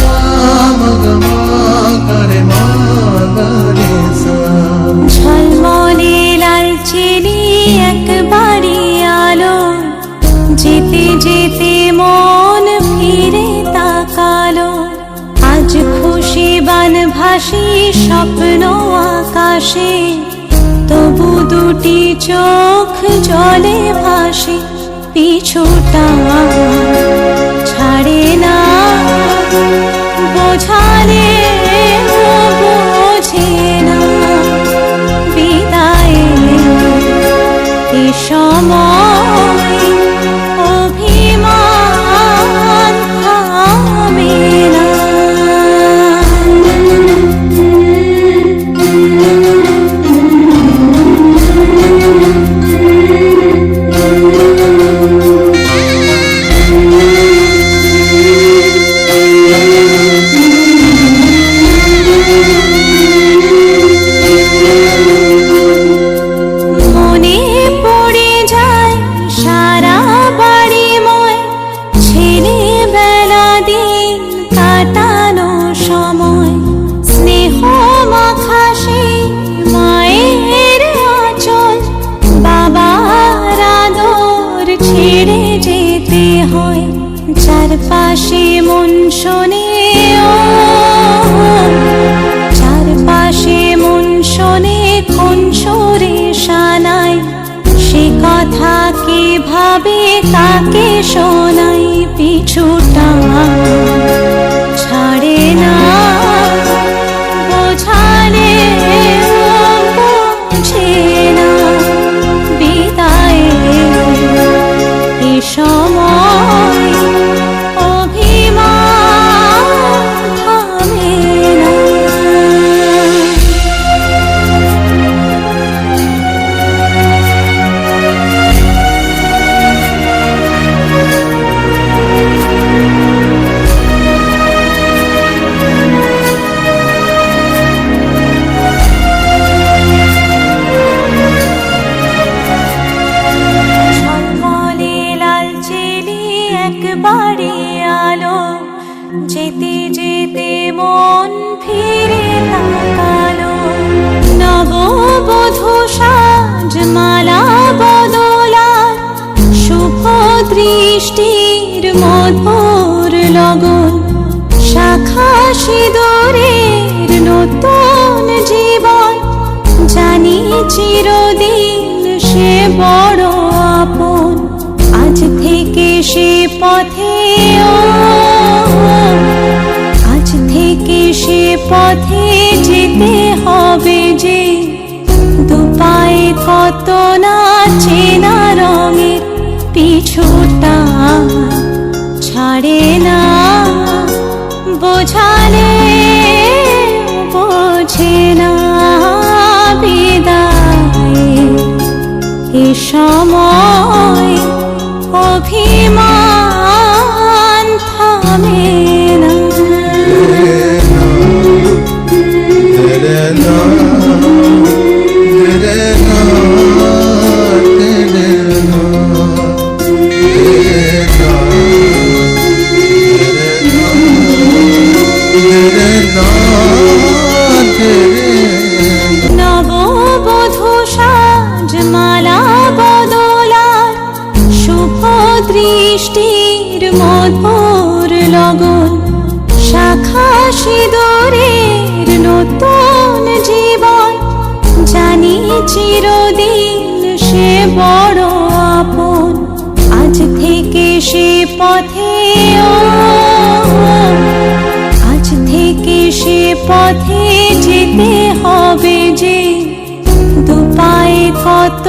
কাম গম করে মা গরে সা ঝলমলে লালচেরি একবারই আলো, যেতে যেতে মন ফিরে তাকালো। আজ খুশি বান ভাসি স্বপ্ন আকাশে, তবু দুটি চোখ জলে ভাসে, পিছুটা ছাড়ে না। বোঝালে চারপাশে মন শোনে, ও। চারপাশে মন শোনে, কোন সরে শানাই? সে কথা কে ভাবে, কাকে শোনাই? পিছুটা ছাড়ে না সময় ফিরে তাকালো। নববধূ সাজ মালা বদলার শুভ দৃষ্টির মধুর লগন। শাখা সিঁদুরের নতুন জীবন। জানি চিরদিন সে বড় আপন। আজ থেকে সে পথে সে পথে যেতে হবে যে দুপায়ে কত না চেনা রঙের পিছুটা ছাড়ে না। দৃষ্টির মধুর লগন। শাখা সিঁদুরের নতুন জীবন। জানি চিরদিন সে বড় আপন। আজ থেকে সে পথে আজ থেকে সে পথে যেতে হবে যে। দুপায়ে কত